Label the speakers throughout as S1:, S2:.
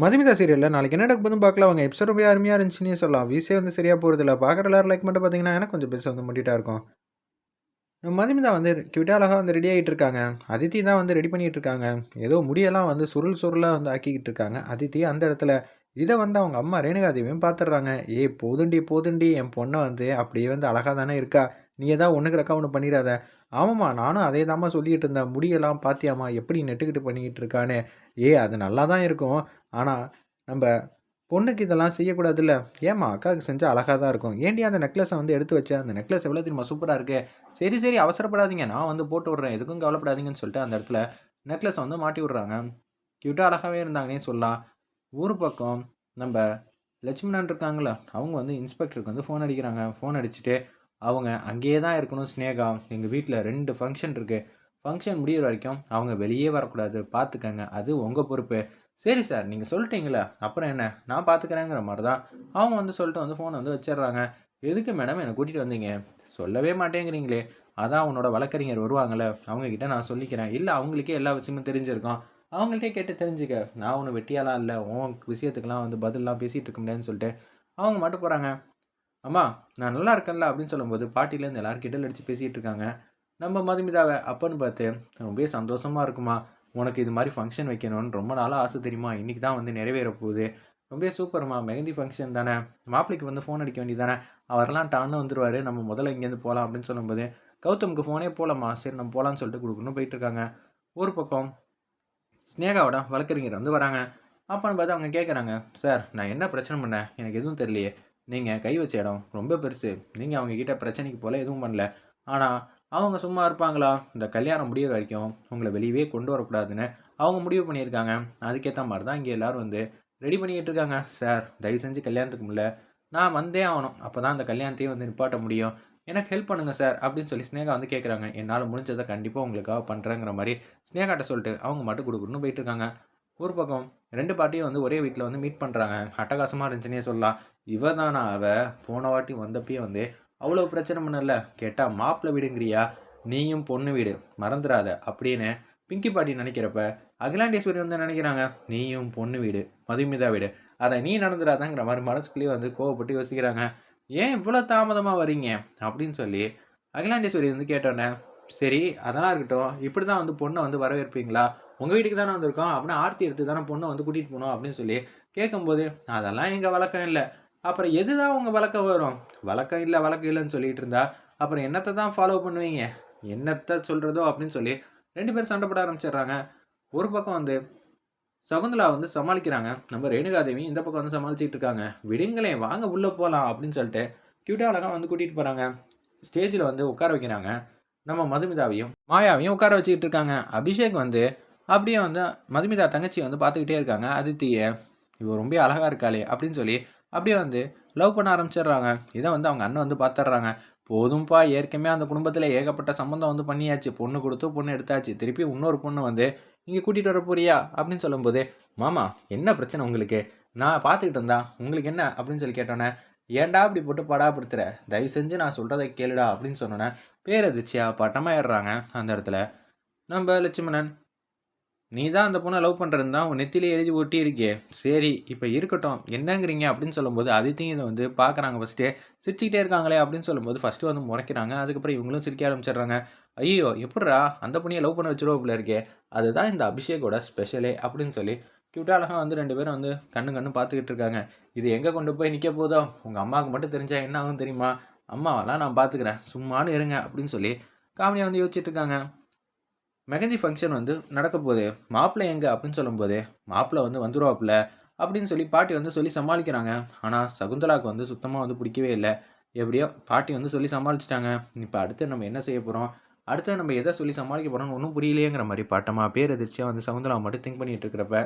S1: மதுமிதா சீரியலில் நாளைக்கு என்ன நடக்க போதும் பார்க்கலாம். அவங்க எபிசோட் ரொம்ப அருமையாக இருந்துச்சுன்னே சொல்லலாம். வீசே வந்து சரியாக போகிறதில்ல பார்க்குற எல்லாரும் லைக் மட்டும் பார்த்தீங்கன்னா எனக்கு கொஞ்சம் பெருசாக வந்து முட்டிட்டா இருக்கும். நம்ம மதுமிதா வந்து கிட்ட அழகாக வந்து ரெடி ஆகிட்டு இருக்காங்க. அதித்தி தான் வந்து ரெடி பண்ணிகிட்டு இருக்காங்க. ஏதோ முடியெல்லாம் வந்து சுருள் சுருளாக வந்து ஆக்கிக்கிட்டு இருக்காங்க. அதித்தி அந்த இடத்துல இதை வந்து அவங்க அம்மா ரேணுகாதேவியும் பார்த்துடுறாங்க. ஏ போதுண்டி போதுண்டி என் பொண்ணை வந்து அப்படியே வந்து அழகாக தானே இருக்கா. நீ ஏதாவது ஒன்று கிடக்கா ஒன்று பண்ணிடாத. ஆமாம்மா நானும் அதே தாம்மா சொல்லிக்கிட்டு இருந்தேன் முடியெல்லாம் பாத்தியாம்மா எப்படி நெட்டுக்கிட்டு பண்ணிக்கிட்டு இருக்கான்னு ஏ அது நல்லா தான் இருக்கும். ஆனால் நம்ம பொண்ணுக்கு இதெல்லாம் செய்யக்கூடாதுல்ல? ஏம்மா அக்காவுக்கு செஞ்சால் அழகாக தான் இருக்கும். ஏன்டி அந்த நெக்லஸை வந்து எடுத்து வச்சேன் அந்த நெக்லஸ் எவ்வளோ தெரியுமா சூப்பராக இருக்கு. சரி சரி அவசரப்படாதீங்க. நான் வந்து போட்டு விட்றேன். எதுக்கும் கவலைப்படாதீங்கன்னு சொல்லிட்டு அந்த இடத்துல நெக்லஸை வந்து மாட்டி விட்றாங்க. க்யூட்டாக அழகாகவே இருந்தாங்கன்னே சொல்லலாம். ஊர் பக்கம் நம்ம லட்சுமணன் இருக்காங்களா அவங்க வந்து இன்ஸ்பெக்டருக்கு வந்து ஃபோன் அடிக்கிறாங்க. ஃபோன் அடிச்சுட்டு அவங்க அங்கேயே தான் இருக்கணும் ஸ்னேகா எங்கள் வீட்டில் ரெண்டு ஃபங்க்ஷன் இருக்குது ஃபங்க்ஷன் முடிகிற வரைக்கும் அவங்க வெளியே வரக்கூடாது. பார்த்துக்கங்க அது உங்கள் பொறுப்பு. சரி சார் நீங்கள் சொல்லிட்டீங்களே அப்புறம் என்ன? நான் பார்த்துக்கிறேங்கிற மாதிரி தான் அவங்க வந்து சொல்லிட்டு வந்து ஃபோனை வந்து வச்சிடுறாங்க. எதுக்கு மேடம் என்னை கூட்டிகிட்டு வந்தீங்க? சொல்லவே மாட்டேங்கிறீங்களே. அதான் அவனோட வழக்கறிஞர் வருவாங்கள்ல அவங்கக்கிட்ட நான் சொல்லிக்கிறேன். இல்லை அவங்களுக்கே எல்லா விஷயமும் தெரிஞ்சிருக்கோம். அவங்கள்ட்டே கேட்டு தெரிஞ்சுக்க. நான் ஒன்று வெட்டியாலாம் இல்லை. உன் விஷயத்துக்கெலாம் வந்து பதிலெலாம் பேசிகிட்டு இருக்க முடியாதுன்னு சொல்லிட்டு அவங்க மட்டும் போகிறாங்க அம்மா நான் நல்லா இருக்கேன்ல அப்படின்னு சொல்லும்போது பாட்டிலேருந்து எல்லாரும் கிட்ட அடித்து பேசிகிட்டு இருக்காங்க. நம்ம மதுமிதாவை அப்பன்னு பார்த்து ரொம்பவே சந்தோஷமாக இருக்குமா? உனக்கு இது மாதிரி ஃபங்க்ஷன் வைக்கணும்னு ரொம்ப நாளாக ஆசை தெரியுமா? இன்றைக்கி தான் வந்து நிறைவேற போகுது. ரொம்ப சூப்பர்மா மெஹந்தி ஃபங்க்ஷன் தானே? மாப்பிளைக்கு வந்து ஃபோன் அடிக்க வேண்டியதானே அவரெல்லாம் டான்னு வந்துடுவார் நம்ம முதல்ல இங்கேருந்து போகலாம் அப்படின்னு சொல்லும்போது கௌதமுக்கு ஃபோனே போகலாமா சரி நம்ம போகலான்னு சொல்லிட்டு கொடுக்கணும் போயிட்டுருக்காங்க ஒரு பக்கம் ஸ்னேகாவோட வழக்கறிஞர் வந்து வராங்க. அப்போன்னு பார்த்து அவங்க கேட்குறாங்க சார் நான் என்ன பிரச்சனை பண்ணேன்? எனக்கு எதுவும் தெரியலையே. நீங்கள் கை வச்ச இடம் ரொம்ப பெருசு. நீங்கள் அவங்கக்கிட்ட பிரச்சனைக்கு போல் எதுவும் பண்ணல. ஆனால் அவங்க சும்மா இருப்பாங்களா? இந்த கல்யாணம் முடியிற வரைக்கும் உங்களை வெளியவே கொண்டு வரக்கூடாதுன்னு அவங்க முடிவு பண்ணியிருக்காங்க. அதுக்கேற்ற மாதிரி தான் இங்கே எல்லோரும் வந்து ரெடி பண்ணிக்கிட்டு இருக்காங்க. சார் தயவு செஞ்சு கல்யாணத்துக்கு முடியல நான் வந்தே ஆகணும். அப்போ தான் அந்த கல்யாணத்தையும் வந்து நிப்பாட்ட முடியும். எனக்கு ஹெல்ப் பண்ணுங்கள் சார் அப்படின்னு சொல்லி ஸ்னேகா வந்து கேட்குறாங்க என்னால் முடிஞ்சதை கண்டிப்பாக உங்களுக்காக பண்ணுறேங்கிற மாதிரி ஸ்னேகாட்ட சொல்லிட்டு அவங்க மட்டும் கொடுக்கணும்னு போயிட்டுருக்காங்க ஒரு பக்கம் ரெண்டு பாட்டியும் வந்து ஒரே வீட்டில் வந்து மீட் பண்ணுறாங்க அட்டகாசமாக இருந்துச்சுன்னே சொல்லலாம். இவ தானா அவ? போன வாட்டி வந்தப்பயும் வந்து அவ்வளோ பிரச்சனை பண்ணல. கேட்டால் மாப்பிள்ளை வீடுங்கிறியா? நீயும் பொண்ணு வீடு. மறந்துடாத அப்படின்னு பிங்கி பாட்டி நினைக்கிறப்ப அகிலாண்டேஸ்வரி வந்து நினைக்கிறாங்க? நீயும் பொண்ணு வீடு. மதுமிதா வீடு. அதை நீ நடந்துடாதாங்கிற மாதிரி மனசுக்குள்ளேயே வந்து கோவப்பட்டு யோசிக்கிறாங்க. ஏன் இவ்வளோ தாமதமாக வரீங்க? அப்படின்னு சொல்லி அகிலாண்டேஸ்வரி வந்து கேட்டோன்னே சரி அதெல்லாம் இருக்கட்டும். இப்படி தான் வந்து பொண்ணை வந்து வரவேற்பீங்களா? உங்கள் வீட்டுக்கு தானே வந்திருக்கோம். அப்படின்னா ஆர்த்தி எடுத்து தானே பொண்ணை வந்து கூட்டிகிட்டு போகணும் அப்படின்னு சொல்லி கேட்கும்போது அதெல்லாம் எங்கள் வழக்கம் இல்லை. அப்புறம் எது தான் உங்கள் வழக்கம் வரும்? வழக்கம் இல்லை வழக்கம் இல்லைன்னு சொல்லிட்டு இருந்தா அப்புறம் என்னத்தை தான் ஃபாலோ பண்ணுவீங்க? என்னத்தை சொல்கிறதோ அப்படின்னு சொல்லி ரெண்டு பேரும் சண்டை போட ஆரம்பிச்சிடுறாங்க. ஒரு பக்கம் வந்து சகுந்தலா வந்து சமாளிக்கிறாங்க. நம்ம ரேணுகாதேவி இந்த பக்கம் வந்து சமாளிச்சிட்டு இருக்காங்க. விடுங்களேன் வாங்க உள்ளே போகலாம் அப்படின்னு சொல்லிட்டு கியூட்டா அழகாக வந்து கூட்டிகிட்டு போகிறாங்க ஸ்டேஜில் வந்து உட்கார வைக்கிறாங்க. நம்ம மதுமிதாவையும் மாயாவையும் உட்கார வச்சுக்கிட்டு இருக்காங்க. அபிஷேக் வந்து அப்படியே வந்து மதுமிதா தங்கச்சி வந்து பார்த்துக்கிட்டே இருக்காங்க. அதித்தியை இவ ரொம்ப அழகாக இருக்காளே அப்படின்னு சொல்லி அப்படியே வந்து லவ் பண்ண ஆரம்பிச்சிடுறாங்க. இதை வந்து அவங்க அண்ணன் வந்து பார்த்துட்றாங்க. போதும்ப்பா ஏற்கனவே அந்த குடும்பத்தில் ஏகப்பட்ட சம்மந்தம் வந்து பண்ணியாச்சு. பொண்ணு கொடுத்து பொண்ணு எடுத்தாச்சு. திருப்பி இன்னொரு பொண்ணு வந்து இங்கே கூட்டிகிட்டு வர போறியா? அப்படின்னு சொல்லும்போது மாமா என்ன பிரச்சனை உங்களுக்கு? நான் பார்த்துக்கிட்டு இருந்தா உங்களுக்கு என்ன? அப்படின்னு சொல்லி கேட்டோன்னே ஏன்டா இப்படி போட்டு படாப்படுத்துற? தயவு செஞ்சு நான் சொல்கிறத கேளுடா அப்படின்னு சொன்னோன்னே பேரதிர்ச்சியா பட்டமாயிடுறாங்க அந்த இடத்துல. நம்ம லட்சுமணன் நீ தான் அந்த பொண்ணை லவ் பண்ணுறது தான் உன் நெத்திலே எழுதி ஒட்டி இருக்கே சரி இப்போ இருக்கட்டும். என்னங்கிறீங்க அப்படின்னு சொல்லும்போது அதித்தையும் இதை வந்து பார்க்குறாங்க ஃபஸ்ட்டு சிரிச்சுக்கிட்டே இருக்காங்களே அப்படின்னு சொல்லும்போது ஃபஸ்ட்டு வந்து முறைக்கிறாங்க. அதுக்கப்புறம் இவங்களும் சிரிக்க ஆரம்பிச்சிடுறாங்க. ஐயோ எப்பட்றா அந்த பொண்ணையை லவ் பண்ண வச்சிருவோப்புல இருக்கே. அதுதான் இந்த அபிஷேக்கோட ஸ்பெஷலே அப்படின்னு சொல்லி கியூட்டா அழகாக வந்து ரெண்டு பேரும் வந்து கண்ணு கண்ணு பார்த்துக்கிட்டு இருக்காங்க. இது எங்கே கொண்டு போய் நிற்க போதோ? உங்கள் அம்மாவுக்கு மட்டும் தெரிஞ்சால் என்ன ஆகும் தெரியுமா? அம்மாவெல்லாம் நான் பார்த்துக்கிறேன். சும்மானு இருங்க அப்படின்னு சொல்லி காமெடியாக வந்து யோசிச்சுட்டு இருக்காங்க. மெகந்தி ஃபங்க்ஷன் வந்து நடக்க போகுது மாப்பிள்ளை எங்கே அப்படின்னு சொல்லும்போது மாப்பிள்ளை வந்து வந்துடுவாப்புல அப்படின்னு சொல்லி பாட்டி வந்து சொல்லி சமாளிக்கிறாங்க. ஆனால் சகுந்தலாவுக்கு வந்து சுத்தமாக வந்து பிடிக்கவே இல்லை. எப்படியோ பாட்டி வந்து சொல்லி சமாளிச்சிட்டாங்க. இப்போ அடுத்து நம்ம என்ன செய்ய போகிறோம் அடுத்து நம்ம எதை சொல்லி சமாளிக்க போகிறோம்னு ஒன்றும் புரியலையேங்கிற மாதிரி பாட்டமா பேர் எதிர்ச்சியாக வந்து சகுந்தலா மட்டும் திங்க் பண்ணிகிட்டு இருக்கிறப்ப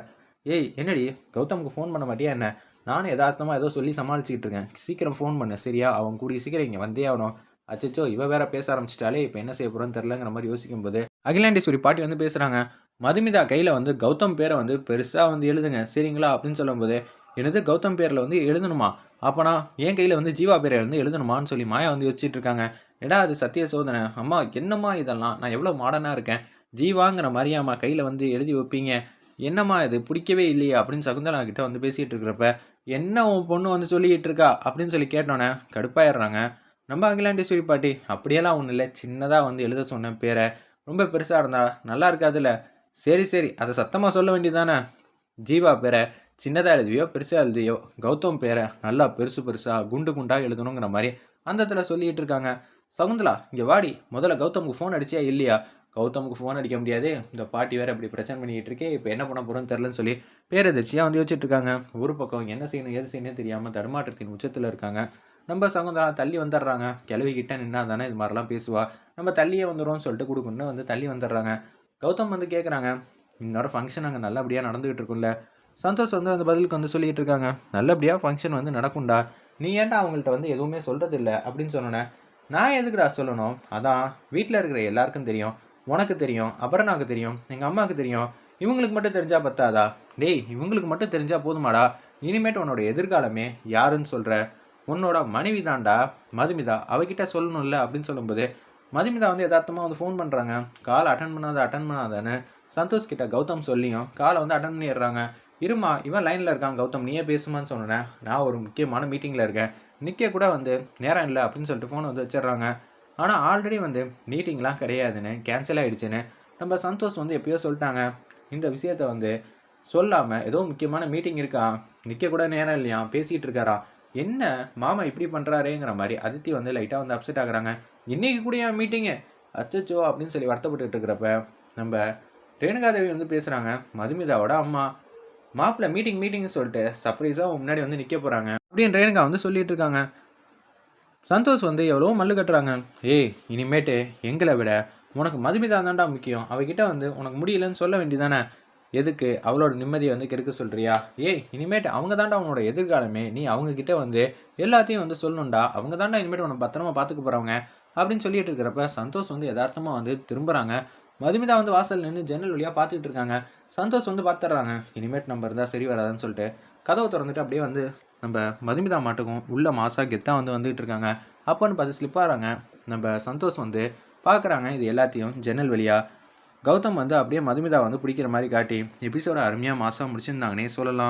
S1: ஏய் என்னடி கௌதமுக்கு ஃபோன் பண்ண மாட்டியா என்ன? நானும் எதார்த்தமாக ஏதோ சொல்லி சமாளிச்சிக்கிட்டு இருக்கேன். சீக்கிரம் ஃபோன் பண்ணு சரியா? அவன் கூடிய சீக்கிரம் இங்கே வந்தே ஆகணும். அச்சச்சோ இவ வேற பேச ஆரம்பிச்சிட்டாலே இப்போ என்ன செய்ய போகிறோன்னு தெரிலங்கிற மாதிரி யோசிக்கும் போது அகிலாண்டேஸ்வரி பாட்டி வந்து பேசுகிறாங்க மதுமிதா கையில் வந்து கௌதம் பேரை வந்து பெருசாக வந்து எழுதுங்க. சரிங்களா? அப்படின்னு சொல்லும்போது எனது கௌதம் பேரில் வந்து எழுதணுமா? அப்போனா என் கையில் வந்து ஜீவா பேரை வந்து எழுதணுமான்னு சொல்லி மாயா வந்து யோசிச்சுட்டு இருக்காங்க. எடா அது சத்திய சோதனை? அம்மா என்னம்மா இதெல்லாம்? நான் எவ்வளோ மாடர்னாக இருக்கேன். ஜீவாங்கிற மாதிரியாம்மா கையில் வந்து எழுதி வைப்பீங்க. என்னம்மா இது? பிடிக்கவே இல்லையா அப்படின்னு சகுந்தலா கிட்ட வந்து பேசிகிட்டு இருக்கிறப்ப என்ன உன் பொண்ணு வந்து சொல்லிக்கிட்டு இருக்கா? அப்படின்னு சொல்லி கேட்டோன்னே கடுப்பாயிடுறாங்க. நம்ம அகிலாண்டேஸ்வரி பாட்டி அப்படியெல்லாம் ஒன்றும் இல்லை. சின்னதாக வந்து எழுத சொன்னேன் பேரை ரொம்ப பெருசாக இருந்தா நல்லா இருக்காதுல்ல? சரி சரி. அதை சத்தமாக சொல்ல வேண்டியதானே ஜீவா பேரை சின்னதாக எழுதியோ பெருசாக எழுதியோ கௌதம் பேரை நல்லா பெருசு பெருசாக குண்டு குண்டாக எழுதணுங்கிற மாதிரி அந்த இடத்துல சொல்லிகிட்டு இருக்காங்க. சகுந்தலா இங்கே வாடி. முதல்ல கௌதமுக்கு ஃபோன் அடிச்சியா இல்லையா? கௌதமுக்கு ஃபோன் அடிக்க முடியாது. இந்த பாட்டி வேறு இப்படி பிரச்சனை பண்ணிக்கிட்டு இருக்கே. இப்போ என்ன பண்ண போகிறோன்னு தெரிலன்னு சொல்லி பேரதிர்ச்சியாக வந்து யோசிச்சுட்டு இருக்காங்க. ஒரு பக்கம் என்ன செய்யணும் எது செய்யணும் தெரியாமல் தடுமாற்றத்தின் உச்சத்தில் இருக்காங்க. நம்ம சகுந்தலா தள்ளி வந்துடுறாங்க. கிளவிக்கிட்ட நின்னா தானே இது மாதிரிலாம் பேசுவா. நம்ம தள்ளியே வந்துடும்னு சொல்லிட்டு கொடுக்குன்னு வந்து தள்ளி வந்துடுறாங்க. கௌதம் வந்து கேட்குறாங்க இன்னொரு ஃபங்க்ஷன் அங்கே நல்லபடியாக நடந்துகிட்டு இருக்கும்ல. சந்தோஷ் வந்து அந்த பதிலுக்கு வந்து சொல்லிட்டு இருக்காங்க நல்லபடியாக ஃபங்க்ஷன் வந்து நடக்கும்டா. நீ ஏன்டா அவங்கள்ட்ட வந்து எதுவுமே சொல்கிறது இல்லை அப்படின்னு சொன்னோன்னே நான் எதுக்குடா சொல்லணும்? அதான் வீட்டில் இருக்கிற எல்லாருக்கும் தெரியும். உனக்கு தெரியும் அபர்ணாவுக்கு தெரியும் எங்கள் அம்மாவுக்கு தெரியும். இவங்களுக்கு மட்டும் தெரிஞ்சா பத்தாதா? டேய் இவங்களுக்கு மட்டும் தெரிஞ்சா போதுமாடா. இனிமேட்டு உன்னோட எதிர்காலமே யாருன்னு சொல்கிற உன்னோட மனைவி தான்டா. மதுமிதா அவகிட்ட சொல்லணும்ல அப்படின்னு சொல்லும்போது மதுமிதா வந்து யதார்த்தமாக வந்து ஃபோன் பண்ணுறாங்க கால் அட்டன் பண்ணாத அட்டன் பண்ணாதான்னு சந்தோஷ் கிட்ட கௌதம் சொல்லியும் காலை வந்து அட்டன் பண்ணிடுறாங்க. இருமா இவன் லைனில் இருக்கான் கௌதம் நீயே பேசுமான்னு சொன்னேன் நான் ஒரு முக்கியமான மீட்டிங்கில் இருக்கேன். நிற்க கூட வந்து நேரம் இல்லை அப்படின்னு சொல்லிட்டு ஃபோனை வந்து வச்சிடுறாங்க. ஆனால் ஆல்ரெடி வந்து மீட்டிங்லாம் கிடையாதுன்னு கேன்சல் ஆகிடுச்சுன்னு நம்ம சந்தோஷ் வந்து எப்பயோ சொல்லிட்டாங்க. இந்த விஷயத்த வந்து சொல்லாமல் ஏதோ முக்கியமான மீட்டிங் இருக்கா? நிற்க கூட நேரம் இல்லையா? பேசிகிட்டு இருக்காரா? என்ன மாமா இப்படி பண்ணுறாரேங்கிற மாதிரி அதித்தி வந்து லைட்டாக வந்து அப்செட் ஆகுறாங்க. இன்றைக்கி கூட என் மீட்டிங்கு அச்சச்சோ அப்படின்னு சொல்லி வருத்தப்பட்டு இருக்கிறப்ப நம்ம ரேணுகாதேவி வந்து பேசுகிறாங்க மதுமிதாவோட அம்மா. மாப்பிள்ள மீட்டிங் மீட்டிங்னு சொல்லிட்டு சர்ப்ரைஸாக முன்னாடி வந்து நிற்க போகிறாங்க அப்படின்னு ரேணுகா வந்து சொல்லிட்டு இருக்காங்க. சந்தோஷ் வந்து எவ்வளோ மல்லு கட்டுறாங்க. ஏய் இனிமேட்டு எங்களை விட உனக்கு மதுமிதா தான்டா முக்கியம். அவகிட்ட வந்து உனக்கு முடியலன்னு சொல்ல வேண்டியதானே எதுக்கு? அவளோட நிம்மதியை வந்து கெடுக்க சொல்கிறியா ஏய் இனிமேட்டு அவங்க தாண்டா உன்னோட எதிர்காலமே. நீ அவங்கக்கிட்ட வந்து எல்லாத்தையும் வந்து சொல்லணும்டா. அவங்க தாண்டா இனிமேட்டு உனக்கு பத்திரமா பார்த்துக்க போகிறவங்க அப்படின்னு சொல்லிட்டு இருக்கிறப்ப சந்தோஷ் வந்து யதார்த்தமாக வந்து திரும்புகிறாங்க மதுமிதா வந்து வாசல் நின்று ஜன்னல் வழியாக பார்த்துக்கிட்டு இருக்காங்க. சந்தோஷ் வந்து பார்த்துட்றாங்க இனிமேட் நம்ம இருந்தால் சரி வராதுன்னு சொல்லிட்டு. கதவை திறந்துட்டு அப்படியே வந்து நம்ம மதுமிதா மாட்டுக்கும் உள்ள மாசா கெத்தாக வந்து வந்துகிட்டு இருக்காங்க. அப்போன்னு பார்த்து ஸ்லிப்பாகிறாங்க நம்ம சந்தோஷ் வந்து பார்க்குறாங்க இது எல்லாத்தையும் ஜன்னல் வழியாக கௌதம் வந்து அப்படியே மதுமிதா வந்து பிடிக்கிற மாதிரி காட்டி எபிசோட அருமையாக மாதம் முடிச்சிருந்தாங்கன்னே சொல்லலாம்.